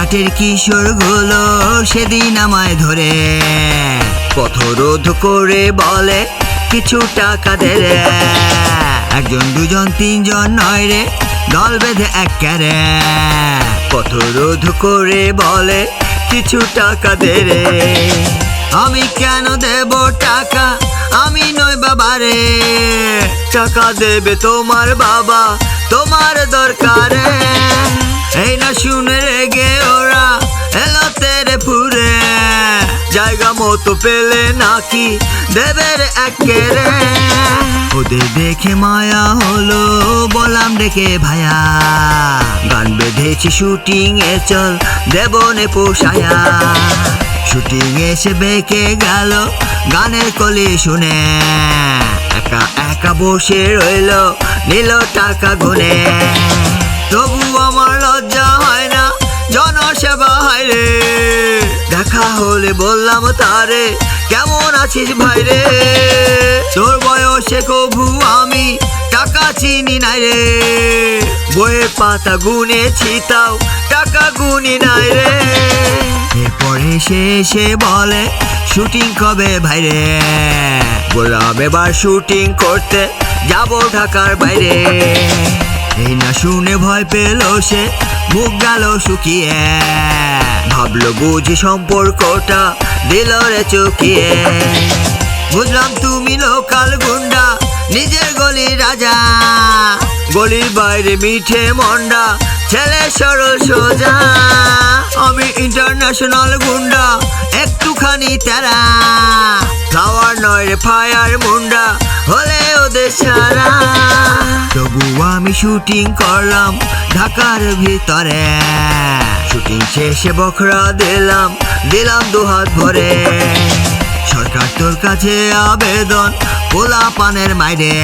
ঘাটের কিশোরগুলো সেদিন আমায় ধরে। পথরোধ করে বলে, কিছু টাকা দে রে। একজন, দুজন, তিনজন নয় রে, দল বেঁধে এক ক্যারে। পথরোধ করে বলে, কিছু টাকা দে রে। আমি কেন দেব টাকা? আমি নই বাবা রে। টাকা দেবে তোমার বাবা, তোমার দরকারে। এই না শুনে রেগে জায়গা মতো পেলে নাকি? দেবে রে একেরে। ওদের দেখে মায়া হলো, বললাম ডেকে ভায়া। গান বেঁধেছি শুটিং এ চল দেব নে পোষায়া। শুটিং এসে বেঁকে গেল, গানের কলি শুনে। একা একা বসে রইল, নিল টাকা গুনে। তবু আমার লজ্জা হয় না, জনসেবা হয় রে। দেখা হলে বললাম তারে, কেমন আছিস ভাই রে? তোর বয়সে কভু আমি টাকা চিনি নাই রে। বইয়ের পাতা গুনেছি তাও টাকা গুনি নাই রে। এরপরে সে এসে বলে, শুটিং কবে ভাই রে? বললাম, এবার শুটিং করতে যাব ঢাকার বাইরে। এই না শুনে ভয় পেল সে, মুখ গেল শুকিয়ে। ভাবলো বুঝি সম্পর্কটা দিল রে চুকিয়ে। বুঝলাম তুমি লোকাল গুন্ডা, নিজের গলির রাজা। গলির বাইরে মিঠে মন্ডা, ছেলে সরল সোজা। আমি ইন্টারন্যাশনাল গুন্ডা, একটুখানি তারা। ফ্লাওয়ার নয় রে ফায়ার মুন্ডা, হলে আমি শুটিং করলাম ঢাকার ভিতরে। শুটিং শেষে বখরা দিলাম দিলাম দুহাত ভরে। সরকার তোর কাছে আবেদন পোলা পানের মাইরে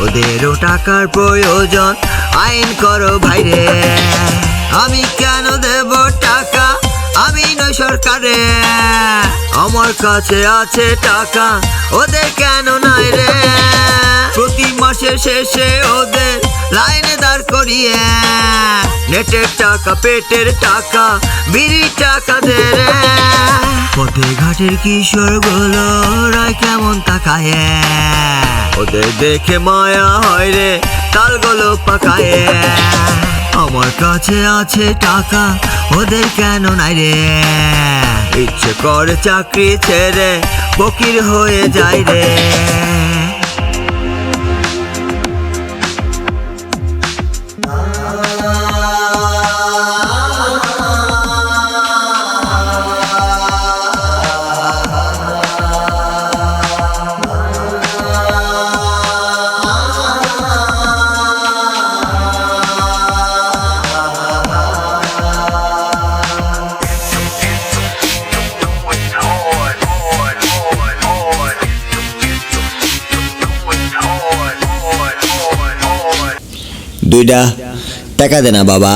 ওদেরও টাকার প্রয়োজন, আইন করো ভাইরে। আমি কেন দেব টাকা? আমি নই সরকারে। আমার কাছে আছে টাকা, ওদের কেন নাই রে? প্রতি মাসের শেষে ওদের লাইনে দাঁড় করিয়ে নেটের টাকা, পেটের টাকা বিড়ি টাকা দে রে। পথে ঘাটের কিশোরগুলো রায় কেমন তাকায়? ওদের দেখে মায়া হয় রে, তালগুলো পাকায়। আমার কাছে আছে টাকা, ওদের কেন নাই রে? ইচ্ছে করে চাকরি ছেড়ে, ফকির হয়ে যায় রে। দুইটা টাকা দে না বাবা।